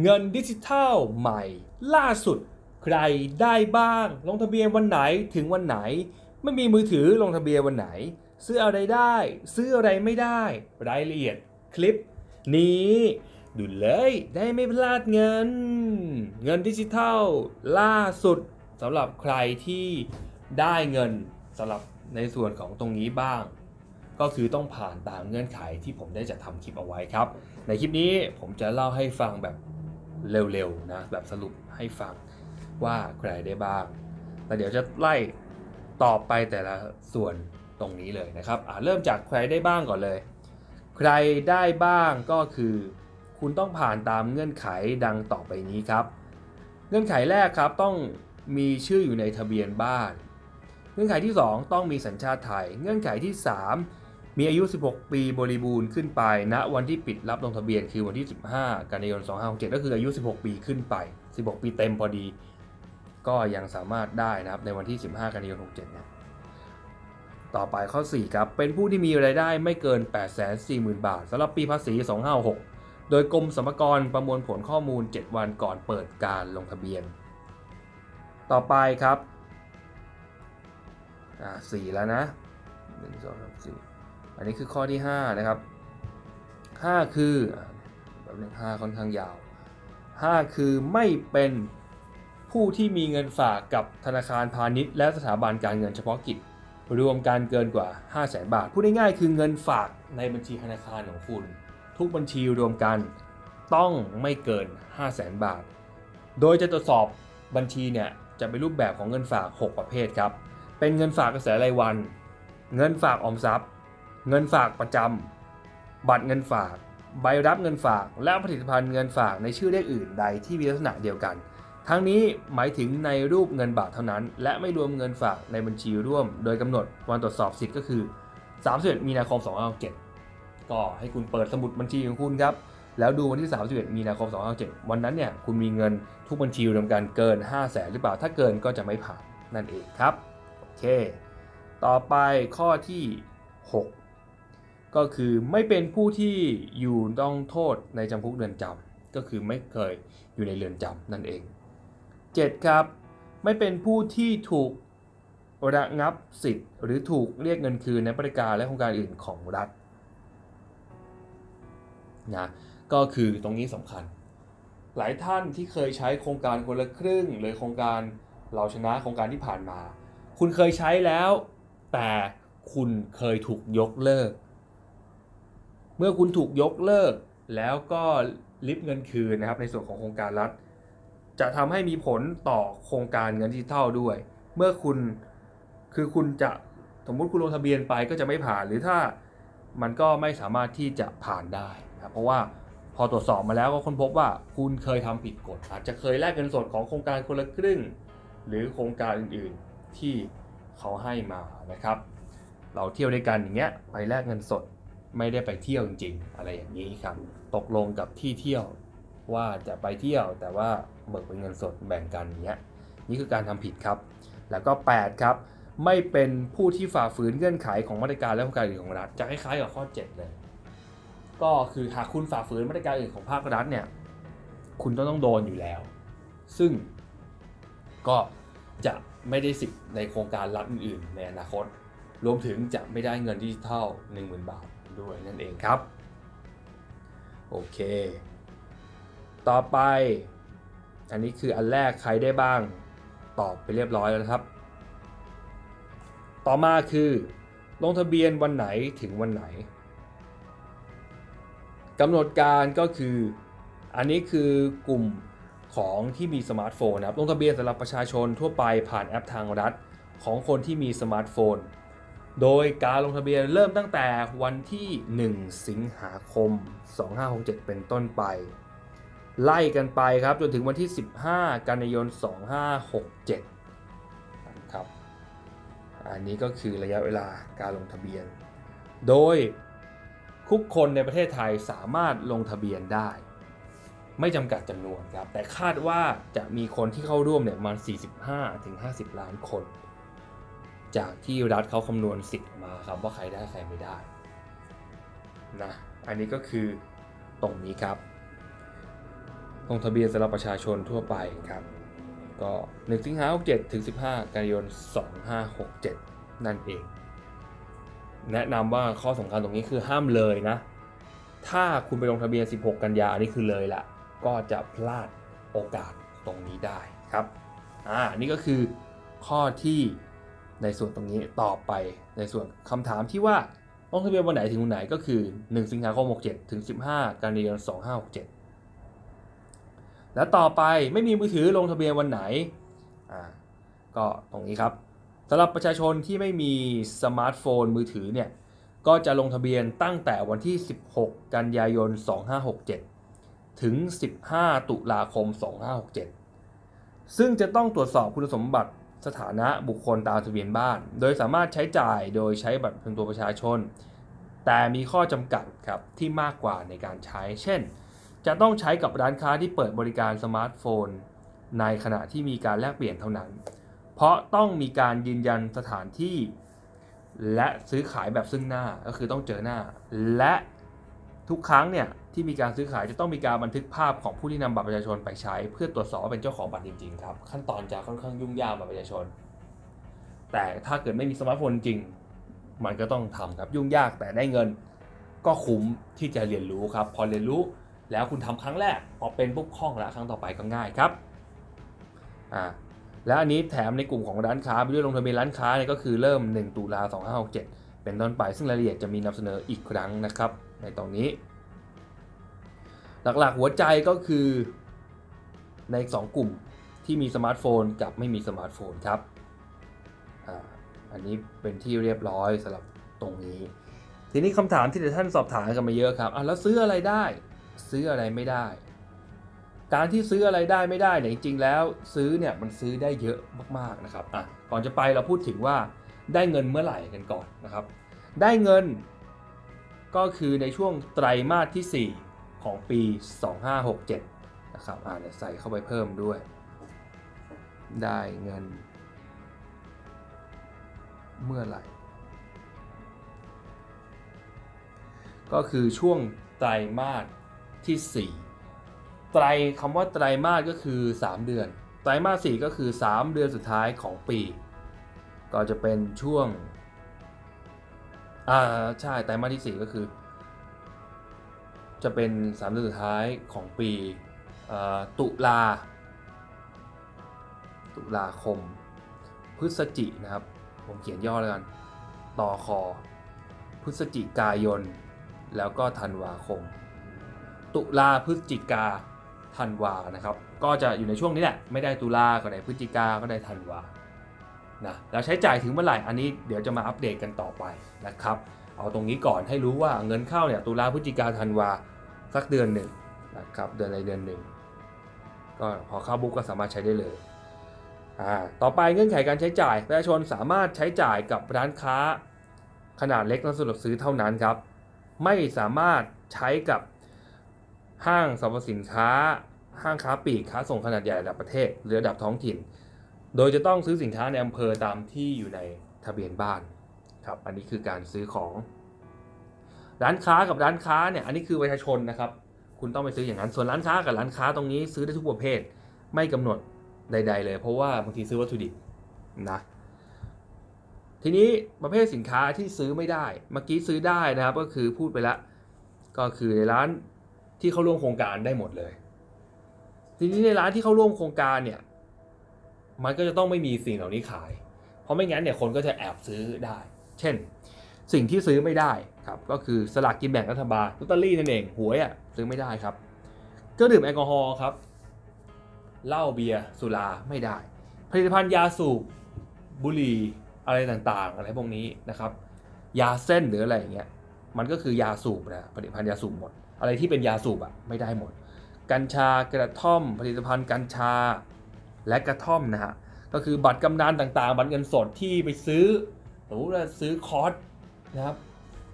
เงินดิจิทัลใหม่ล่าสุด ใครได้บ้าง ลงทะเบียนวันไหนถึงวันไหน ไม่มีมือถือลงทะเบียนวันไหน ซื้ออะไรได้ ซื้ออะไรไม่ได้ รายละเอียดคลิป นี้ดูเลยได้ไม่พลาดเงิน เงินดิจิทัลล่าสุดสำหรับใครที่ได้เงินสำหรับในส่วนของตรงนี้บ้าง ก็คือต้องผ่านตามเงื่อนไขที่ผมได้จัดทำคลิปเอาไว้ครับ ในคลิปนี้ผมจะเล่าให้ฟังแบบ เร็วๆนะแบบสรุปให้ฟังว่าใครได้บ้างแล้วเดี๋ยวจะไล่ตอบไปแต่ละส่วนตรงนี้เลยนะครับอ่าเริ่มจากใครได้บ้างก่อนเลย ใครได้บ้างก็คือ คุณต้องผ่านตามเงื่อนไขดังต่อไปนี้ครับ เงื่อนไขแรกครับต้องมีชื่ออยู่ในทะเบียนบ้าน เงื่อนไขที่ 2 ต้องมีสัญชาติไทย เงื่อนไขที่ 3 มีอายุ 16 ปีบริบูรณ์ขึ้นไปณวันที่ปิดรับลงทะเบียนคือวันที่ 15 กันยายน 2567 ก็คืออายุ 16 ปีขึ้นไป 16 ปีเต็มพอดี ก็ยังสามารถได้นะครับ ในวันที่ 15 กันยายน 67นี่ยต่อไปข้อ 4 ครับ เป็นผู้ที่มีรายได้ไม่เกิน 840,000 บาทสำหรับปีภาษี 256 โดยกรมสรรพากรประมวลผลข้อมูล 7 วันก่อนเปิดการลงทะเบียน ต่อไปครับ อ่าสี่แล้วนะหนึ่งส อันนี้คือข้อที่ห้านะครับห้าคือแบบนึงห้าค่อนข้างยาวห้าคือไม่เป็นผู้ที่มีเงินฝากกับธนาคารพาณิชย์และสถาบันการเงินเฉพาะกิจ รวมกันเกินกว่า 5 0 0แสนบาท พูดง่ายๆคือเงินฝากในบัญชีธนาคารของคุณ ทุกบัญชีรวมกันต้องไม่เกิน 5 0 0แสนบาท โดยจะตรวจสอบบัญชีเนี่ยจะเป็นรูปแบบของเงินฝาก 6 ประเภทครับ เป็นเงินฝากกระแสรายวัน เงินฝากออมทรัพย์ เงินฝากประจำ บัตรเงินฝาก ใบรับเงินฝาก และผลิตภัณฑ์เงินฝากในชื่อเลขอื่นใดที่มีลักษณะเดียวกัน ทั้งนี้หมายถึงในรูปเงินบาทเท่านั้น และไม่รวมเงินฝากในบัญชีร่วม โดยกำหนดวันตรวจสอบสิทธิ์ก็คือ31มีนาคม2567ก็ให้คุณเปิดสมุดบัญชีของคุณครับแล้วดูวันที่ 31 มีนาคม 257 วันนั้นเนี่ย คุณมีเงินทุกบัญชีรวมกันเกิน 5 0 0แสนหรือเปล่า ถ้าเกินก็จะไม่ผ่านนั่นเองครับ โอเค ต่อไปข้อที่ 6 ก็คือไม่เป็นผู้ที่อยู่ต้องโทษในจำคุกเรือนจำก็คือไม่เคยอยู่ในเรือนจำนั่นเอง 7 ครับ ไม่เป็นผู้ที่ถูกระงับสิทธิ์ หรือถูกเรียกเงินคืนในบริการและโครงการอื่นของรัฐนะก็คือตรงนี้สำคัญ หลายท่านที่เคยใช้โครงการคนละครึ่ง หรือโครงการเราชนะโครงการที่ผ่านมา คุณเคยใช้แล้ว แต่คุณเคยถูกยกเลิก เมื่อคุณถูกยกเลิก แล้วก็ลิฟเงินคืนนะครับในส่วนของโครงการรัฐ จะทำให้มีผลต่อโครงการเงินดิจิทัลด้วย เมื่อคุณคือคุณจะสมมุติคุณลงทะเบียนไปก็จะไม่ผ่านหรือถ้ามันก็ไม่สามารถที่จะผ่านได้นะครับเพราะว่าพอตรวจสอบมาแล้วก็ค้นพบว่าคุณเคยทำผิดกฎ อาจจะเคยแลกเงินสดของโครงการคนละครึ่ง หรือโครงการอื่นๆที่เขาให้มานะครับ เราเที่ยวด้วยกันอย่างเงี้ยไปแลกเงินสด ไม่ได้ไปเที่ยวจริงๆอะไรอย่างนี้ครับ ตกลงกับที่เที่ยวว่าจะไปเที่ยวแต่ว่าเบิกเป็นเงินสดแบ่งกันอย่างเงี้ยนี่คือการทำผิดครับ แล้วก็ 8 ครับ ไม่เป็นผู้ที่ฝ่าฝืนเงื่อนไขของมาตรการและโครงการอื่นของรัฐจะคล้ายๆกับข้อ 7 เลย ก็คือหากคุณฝ่าฝืนมาตรการอื่นของภาครัฐเนี่ยคุณต้องต้องโดนอยู่แล้ว ซึ่งก็จะไม่ได้สิทธิ์ในโครงการรัฐอื่นๆในอนาคต รวมถึงจะไม่ได้เงินดิจิทัล10,000 บาท ด้วยนั่นเองครับ โอเค ต่อไป อันนี้คืออันแรกใครได้บ้าง ตอบไปเรียบร้อยแล้วครับ ต่อมาคือ ลงทะเบียนวันไหนถึงวันไหนกำหนดการก็คืออันนี้คือกลุ่มของที่มีสมาร์ทโฟนนะครับลงทะเบียนสำหรับประชาชนทั่วไปผ่านแอปทางรัฐ ของคนที่มีสมาร์ทโฟน โดยการลงทะเบียนเริ่มตั้งแต่วันที่ 1 สิงหาคม 2567 เป็นต้นไป ไล่กันไปครับจนถึงวันที่ 15 กันยายน 2567ครับ อันนี้ก็คือระยะเวลาการลงทะเบียน โดยทุกคนในประเทศไทยสามารถลงทะเบียนได้ ไม่จำกัดจำนวนครับ แต่คาดว่าจะมีคนที่เข้าร่วมเนี่ยมา45-50 ล้านคน จากที่รัฐเขาคำนวณสิทธิ์มาครับว่าใครได้ใครไม่ได้นะอันนี้ก็คือตรงนี้ครับลงทะเบียนสำหรับประชาชนทั่วไปครับ ก็1สิงหาคม67ถึง 15 กันยายน 2567 นั่นเอง แนะนำว่าข้อสำคัญตรงนี้คือห้ามเลยนะ ถ้าคุณไปลงทะเบียน 16 กันยาอันนี้คือเลยละก็จะพลาดโอกาสตรงนี้ได้ครับ อ่า นี่ก็คือข้อที่ ในส่วนตรงนี้ต่อไปในส่วนคำถามที่ว่าลงทะเบียนวันไหนถึงวันไหนก็คือ 1 สิงหาคม 67 ถึง 15 กันยายน 2567 แล้วต่อไปไม่มีมือถือลงทะเบียนวันไหนอ่าก็ตรงนี้ครับสำหรับประชาชนที่ไม่มีสมาร์ทโฟนมือถือเนี่ยก็จะลงทะเบียนตั้งแต่วันที่ 16 กันยายน 2567 ถึง 15 ตุลาคม 2567 ซึ่งจะต้องตรวจสอบคุณสมบัติ สถานะบุคคลตามทะเบียนบ้าน โดยสามารถใช้จ่ายโดยใช้บัตรประจำตัวประชาชน แต่มีข้อจำกัดครับที่มากกว่าในการใช้ เช่น จะต้องใช้กับร้านค้าที่เปิดบริการสมาร์ทโฟน ในขณะที่มีการแลกเปลี่ยนเท่านั้น เพราะต้องมีการยืนยันสถานที่ และซื้อขายแบบซึ่งหน้าก็คือต้องเจอหน้า และทุกครั้งเนี่ย ที่มีการซื้อขายจะต้องมีการบันทึกภาพของผู้ที่นำบัตรประชาชนไปใช้ เพื่อตรวจสอบว่าเป็นเจ้าของบัตรจริงๆครับขั้นตอนจะค่อนข้างยุ่งยากบัตรประชาชน แต่ถ้าเกิดไม่มีสมาร์ทโฟนจริง มันก็ต้องทำครับยุ่งยากแต่ได้เงินก็คุ้มที่จะเรียนรู้ครับ พอเรียนรู้แล้วคุณทำครั้งแรกพอเป็นปุ๊บคล่องแล้วครั้งต่อไปก็ง่ายครับอ่าและอันนี้แถมในกลุ่มของร้านค้าไปด้วยลงทะเบียนร้านค้าเนี่ยก็คือเริ่ม 1 ตุลา2567 เป็นต้นไป ซึ่งรายละเอียดจะมีนำเสนออีกครั้งนะครับ ในตรงนี้ หลักๆหัวใจก็คือใน 2 กลุ่มที่มีสมาร์ทโฟนกับไม่มีสมาร์ทโฟนครับออันนี้เป็นที่เรียบร้อยสำหรับตรงนี้ ทีนี้คำถามที่ท่านสอบถามกันมาเยอะครับอะแล้วซื้ออะไรได้ ซื้ออะไรไม่ได้ การที่ซื้ออะไรได้ไม่ได้เนี่ยจริงๆแล้วซื้อเนี่ยมันซื้อได้เยอะมากๆนะครับอะก่อนจะไปเราพูดถึงว่าได้เงินเมื่อไหร่กันก่อนนะครับ ได้เงินก็คือในช่วงไตรมาสที่ 4 ของปี 2567 นะครับ อ่าเดี๋ยใส่เข้าไปเพิ่มด้วย ได้เงิน เมื่อไหร่ ก็คือช่วงไตรมาสที่ 4 ไตรคำว่าไตรมาสก็คือ 3 เดือน ไตรมาส 4 ก็คือ 3 เดือนสุดท้ายของปี ก็จะเป็นช่วง อ่า ใช่ ไตรมาสที่ 4 ก็คือ จะเป็น3เดือนสุดท้ายของปีตุลาตุลาคม พฤศจินะครับ ผมเขียนย่อแล้วกันต่อคอ พฤศจิกายน แล้วก็ธันวาคม ตุลาพฤศจิกาธันวานะครับ ก็จะอยู่ในช่วงนี้แหละ ไม่ได้ตุลาก็ได้พฤศจิกาก็ได้ธันวานะแล้วใช้จ่ายถึงเมื่อไหร่อันนี้เดี๋ยวจะมาอัปเดตกันต่อไปนะครับ เอาตรงนี้ก่อนให้รู้ว่าเงินเข้าเนี่ยตุลาพฤศจิกาธันวา สักเดือนหนึ่งนะครับเดือนใดเดือนหนึ่งก็พอเข้าบุ๊กก็สามารถใช้ได้เลยอ่าต่อไปเงื่อนไขการใช้จ่ายประชาชนสามารถใช้จ่ายกับร้านค้าขนาดเล็กและสะดวกซื้อเท่านั้นครับ ไม่สามารถใช้กับห้างสรรพสินค้า ห้างค้าปลีกค้าส่งขนาดใหญ่ระดับประเทศ หรือระดับท้องถิ่น โดยจะต้องซื้อสินค้าในอำเภอตามที่อยู่ในทะเบียนบ้านครับ อันนี้คือการซื้อของ ร้านค้ากับร้านค้าเนี่ยอันนี้คือประชาชนนะครับ คุณต้องไปซื้ออย่างนั้น ส่วนร้านค้ากับร้านค้าตรงนี้ซื้อได้ทุกประเภท ไม่กำหนดใด ๆ เลย เพราะว่าบางทีซื้อวัตถุดิบนะทีนี้ประเภทสินค้าที่ซื้อไม่ได้ เมื่อกี้ซื้อได้นะครับก็คือพูดไปแล้วก็คือในร้านที่เข้าร่วมโครงการได้หมดเลย ทีนี้ในร้านที่เข้าร่วมโครงการเนี่ยมันก็จะต้องไม่มีสิ่งเหล่านี้ขาย เพราะไม่งั้นเนี่ยคนก็จะแอบซื้อได้ เช่น สิ่งที่ซื้อไม่ได้ครับก็คือสลากกินแบ่งรัฐบาลลอตเตอรี่นั่นเองหวยอะซื้อไม่ได้ครับเครื่องดื่มแอลกอฮอล์ครับเหล้าเบียร์สุราไม่ได้ ผลิตภัณฑ์ยาสูบบุหรี่อะไรต่างๆ อะไรพวกนี้นะครับ ยาเส้นหรืออะไรอย่างเงี้ยมันก็คือยาสูบนะผลิตภัณฑ์ยาสูบหมด อะไรที่เป็นยาสูบอะไม่ได้หมด กัญชากระท่อม ผลิตภัณฑ์กัญชาและกระท่อมนะฮะก็คือบัตรกำนันต่างๆ บัตรเงินสดที่ไปซื้อสมมติว่าซื้อคอร์ส นะครับ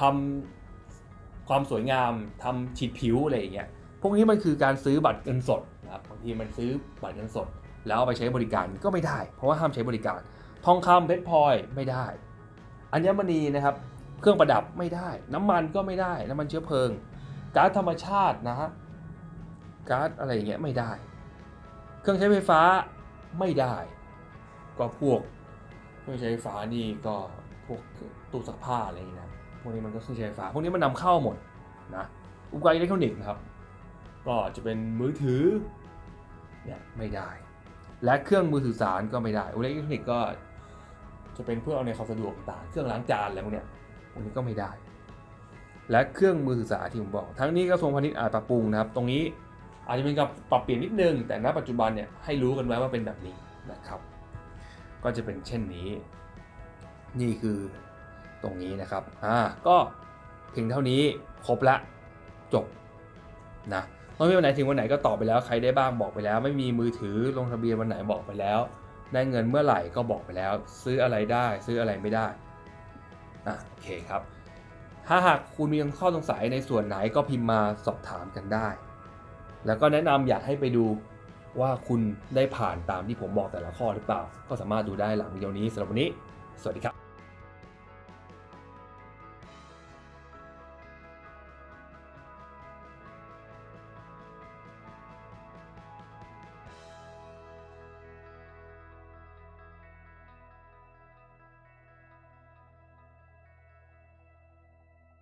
ทำความสวยงามทำฉีดผิวอะไรอย่างเงี้ยพวกนี้มันคือการซื้อบัตรเงินสดนะครับบางทีมันซื้อบัตรเงินสด แล้วเอาไปใช้บริการก็ไม่ได้ เพราะว่าห้ามใช้บริการ ทองคำเพชรพลอยไม่ได้ อัญมณีนะครับเครื่องประดับไม่ได้ น้ำมันก็ไม่ได้ น้ำมันเชื้อเพลิงก๊าซธรรมชาตินะฮะการ์ดอะไรอย่างเงี้ยไม่ได้ เครื่องใช้ไฟฟ้าไม่ได้ ก็พวกเครื่องใช้ไฟฟ้านี่ก็ พวกตู้ซักผ้าอะไรอย่างเงี้ยนะพวกนี้มันก็เครื่องใช้ไฟฟ้าพวกนี้มันนำเข้าหมดนะอุปกรณ์อิเล็กทรอนิกส์นะครับ ก็จะเป็นมือถือเนี่ยไม่ได้ และเครื่องมือสื่อสารก็ไม่ได้อุปกรณ์อิเล็กทรอนิกส์ก็จะเป็นเพื่อเอาในความสะดวกต่างเครื่องล้างจานอะไรพวกเนี้ยพวกนี้ก็ไม่ได้ และเครื่องมือสื่อสารที่ผมบอก ทั้งนี้กระทรวงพาณิชย์อาจปรับปรุงนะครับ ตรงนี้อาจจะเป็นการปรับเปลี่ยนนิดนึง แต่ณปัจจุบันเนี่ยให้รู้กันไว้ว่าเป็นแบบนี้นะครับ ก็จะเป็นเช่นนี้ นี่คือตรงนี้นะครับอ่าก็เพียงเท่านี้ครบละจบนะไม่มีวันไหนถึงวันไหนก็ตอบไปแล้วใครได้บ้างบอกไปแล้ว ไม่มีมือถือลงทะเบียนวันไหนบอกไปแล้ว ได้เงินเมื่อไหร่ก็บอกไปแล้ว ซื้ออะไรได้ซื้ออะไรไม่ได้อะโอเคครับ ถ้าหากคุณมีข้อสงสัยในส่วนไหนก็พิมพ์มาสอบถามกันได้ แล้วก็แนะนำอยากให้ไปดูว่าคุณได้ผ่านตามที่ผมบอกแต่ละข้อหรือเปล่า ก็สามารถดูได้หลังวิดีโอนี้สำหรับวันนี้ สวัสดีครับ